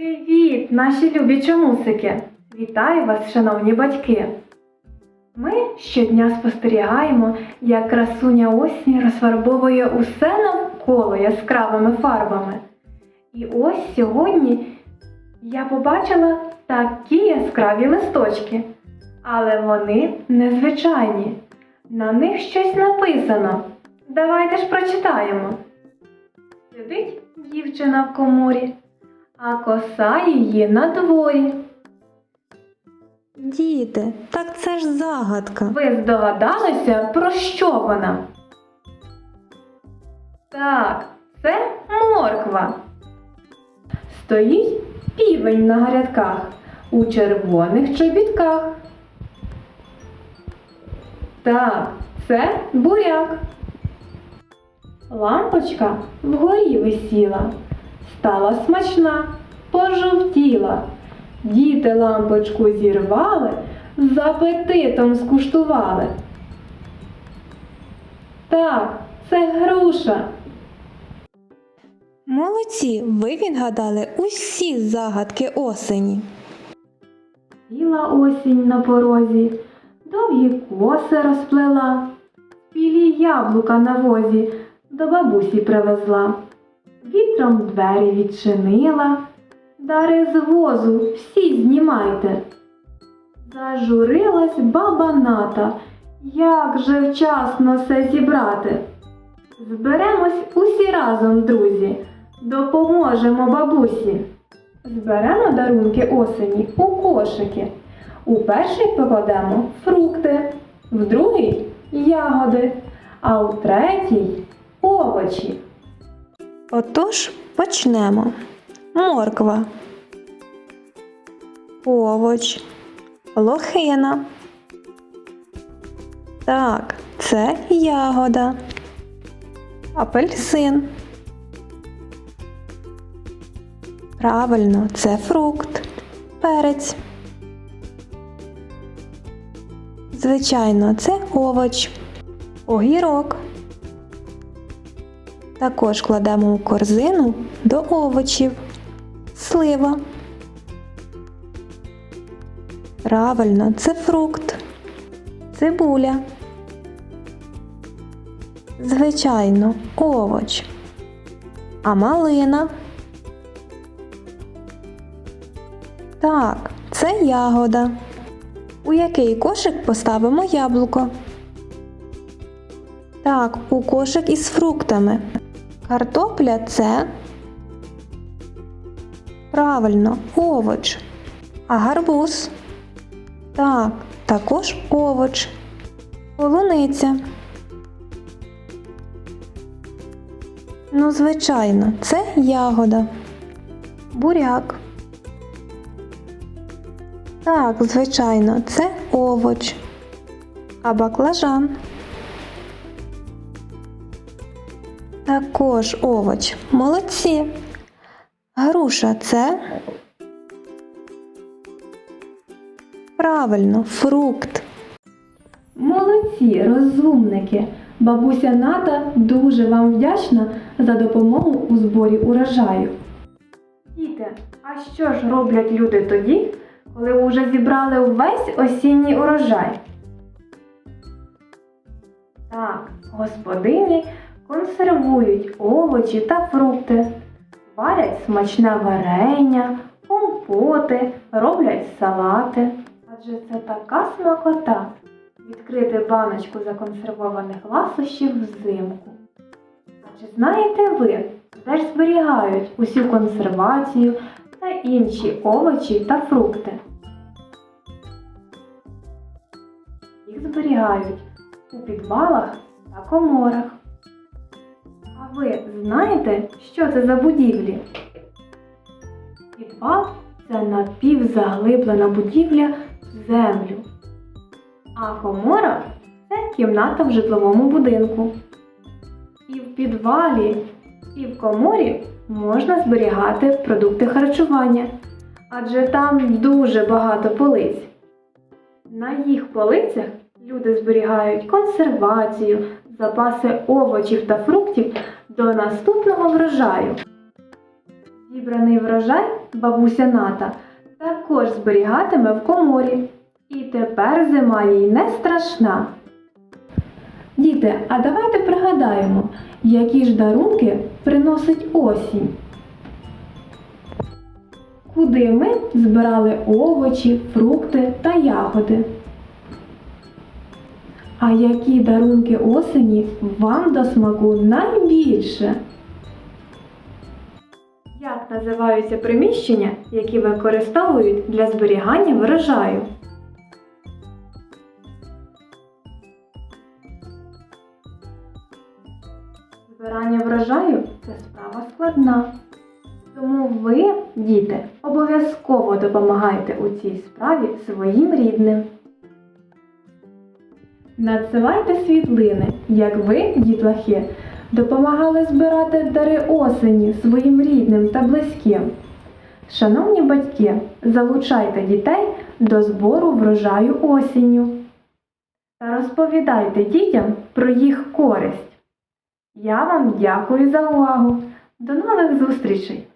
Привіт, наші любі чомусики! Вітаю вас, шановні батьки! Ми щодня спостерігаємо, як красуня осінь розфарбовує усе навколо яскравими фарбами. І ось сьогодні я побачила такі яскраві листочки, але вони незвичайні. На них щось написано. Давайте ж прочитаємо. Сидить дівчина в коморі, а коса її на дворі. Діти, так це ж загадка. Ви здогадалися, про що вона? Так, це морква. Стоїть півень на грядках у червоних чобітках. Так, це буряк. Лампочка вгорі висіла, стала смачна, пожовтіла. Діти лампочку зірвали, з апетитом скуштували. Так, це груша. Молодці, ви відгадали усі загадки осені. Сіла осінь на порозі, довгі коси розплела, білі яблука на возі до бабусі привезла. Вітром двері відчинила, дари з возу всі знімайте. Зажурилась баба ната, як же вчасно все зібрати. Зберемось усі разом, друзі, допоможемо бабусі. Зберемо дарунки осені у кошики. У перший покладемо фрукти, в другий ягоди, а у третій овочі. Отож, почнемо. Морква, овоч, лохина. Так, це ягода. Апельсин. Правильно, це фрукт. Перець. Звичайно, це овоч. Огірок. Також кладемо у корзину до овочів. Слива. Правильно, це фрукт. Цибуля. Звичайно, овоч. А малина. Так, це ягода. У який кошик поставимо яблуко? Так, у кошик із фруктами. Картопля це правильно овоч. А гарбуз? Так, також овоч. Полуниця. Ну, звичайно, це ягода. Буряк. Так, звичайно, це овоч. А баклажан. Також овоч. Молодці. Груша це. Правильно, фрукт. Молодці, розумники! Бабуся Ната дуже вам вдячна за допомогу у зборі урожаю. Діти, а що ж роблять люди тоді, коли вже зібрали увесь осінній урожай? Так, господині консервують овочі та фрукти, варять смачне варення, компоти, роблять салати. Адже це така смакота відкрити баночку законсервованих ласощів взимку. А чи знаєте ви, де ж зберігають усю консервацію та інші овочі та фрукти? Їх зберігають у підвалах та коморах. Знаєте, що це за будівлі? Підвал це напівзаглиблена будівля в землю. А комора це кімната в житловому будинку. І в підвалі, і в коморі можна зберігати продукти харчування, адже там дуже багато полиць. На їх полицях люди зберігають консервацію, запаси овочів та фруктів до наступного врожаю. Зібраний врожай бабуся Ната також зберігатиме в коморі. І тепер зима їй не страшна. Діти, а давайте пригадаємо, які ж дарунки приносить осінь. Куди ми збирали овочі, фрукти та ягоди? А які дарунки осені вам до смаку найбільше? Як називаються приміщення, які використовують для зберігання врожаю? Збирання врожаю це справа складна. Тому ви, діти, обов'язково допомагайте у цій справі своїм рідним. Надсилайте світлини, як ви, дітлахи, допомагали збирати дари осені своїм рідним та близьким. Шановні батьки, залучайте дітей до збору врожаю осінню та розповідайте дітям про їх користь. Я вам дякую за увагу. До нових зустрічей!